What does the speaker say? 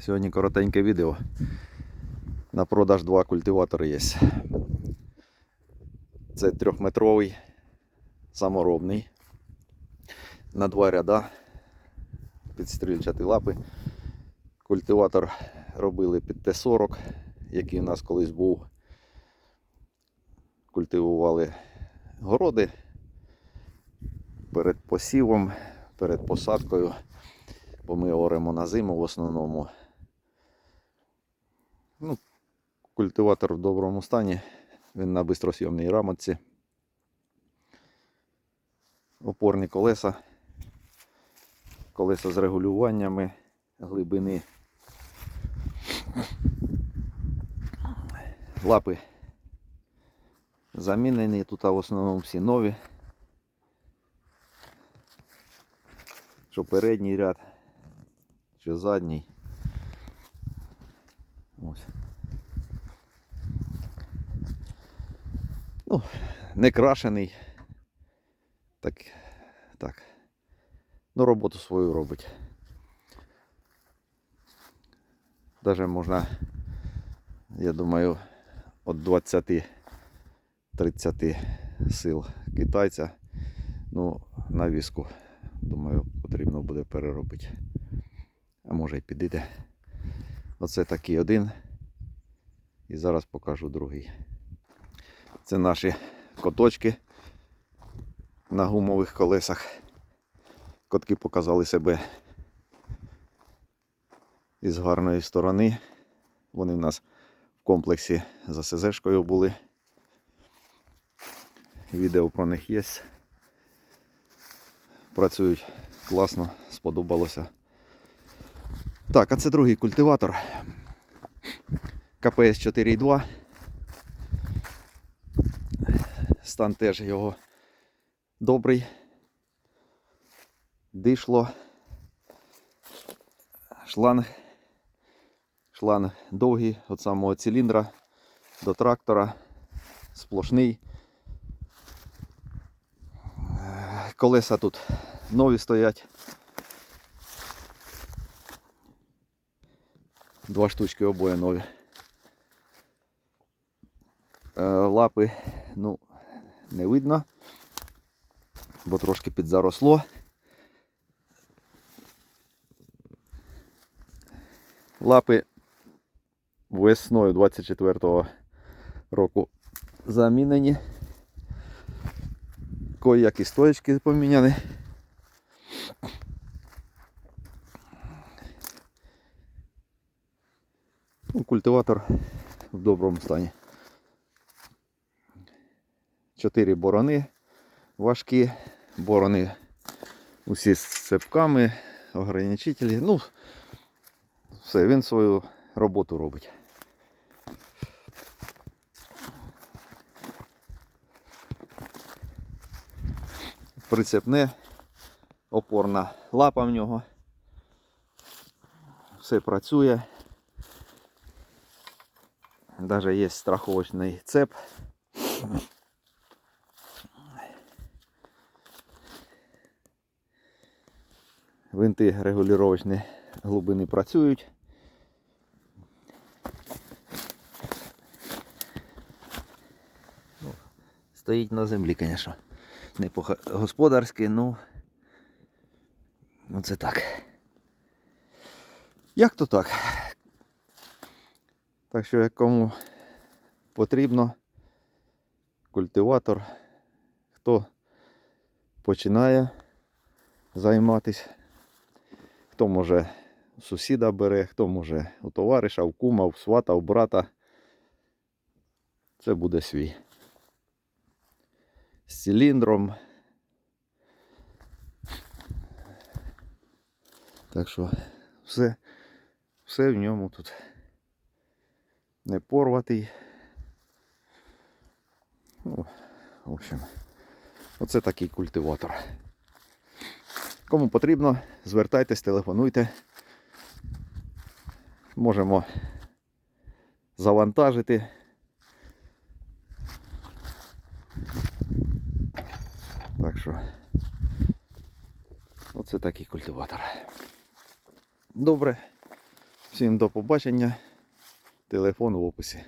Сьогодні коротеньке відео. На продаж два культиватори є. Це трьохметровий, саморобний. На два ряда. Підстрільчаті лапи. Культиватор робили під Т-40, який у нас колись був. Культивували городи перед посівом, перед посадкою бо ми оремо на зиму в основному. Ну, культиватор в доброму стані, він на бистросйомній рамочці. Опорні колеса, колеса з регулюваннями глибини. Лапи замінені, тут в основному всі нові. Що передній ряд, що задній. Ось. Ну, не крашений. Так, так. Ну, роботу свою робить. Даже можна, я думаю, від 20-30 сил китайця. Ну, на візку, думаю, потрібно буде переробити. А може й підійде. Оце такий один. І зараз покажу другий. Це наші коточки на гумових колесах. Котки показали себе із гарної сторони. Вони в нас в комплексі за СЗшкою були. Відео про них є. Працюють класно, сподобалося. Так, а це другий культиватор. КПС 4.2. Стан теж його добрий. Дишло. Шланг. Шланг довгий від самого циліндра до трактора. Сплошний. Колеса тут нові стоять. Два штучки обоє нові. Е, Лапи, ну, не видно, бо трошки підзаросло. Лапи весною 24-го року замінені. Кої-які стоечки поміняні. Ну, культиватор в доброму стані. Чотири борони важкі, борони усі з цепками, ограничителі. Ну, все, він свою роботу робить. Прицепне, опорна лапа в нього. Все працює. Даже є страховочний цеп. Винти регулювачні глибини працюють. Стоїть на землі, звісно. Не по-господарськи, ну. Ну це так. Як то так? Так що як кому потрібно культиватор, хто починає займатися, хто може сусіда бере, хто може у товариша, у кума, у свата, у брата. Це буде свій. З циліндром. Так що все, все в ньому тут не порватий. Ну, в общем, оце такий культиватор. Кому потрібно, звертайтесь, телефонуйте. Можемо завантажити. Так що, оце такий культиватор. Добре. Всім до побачення. Телефон в описі.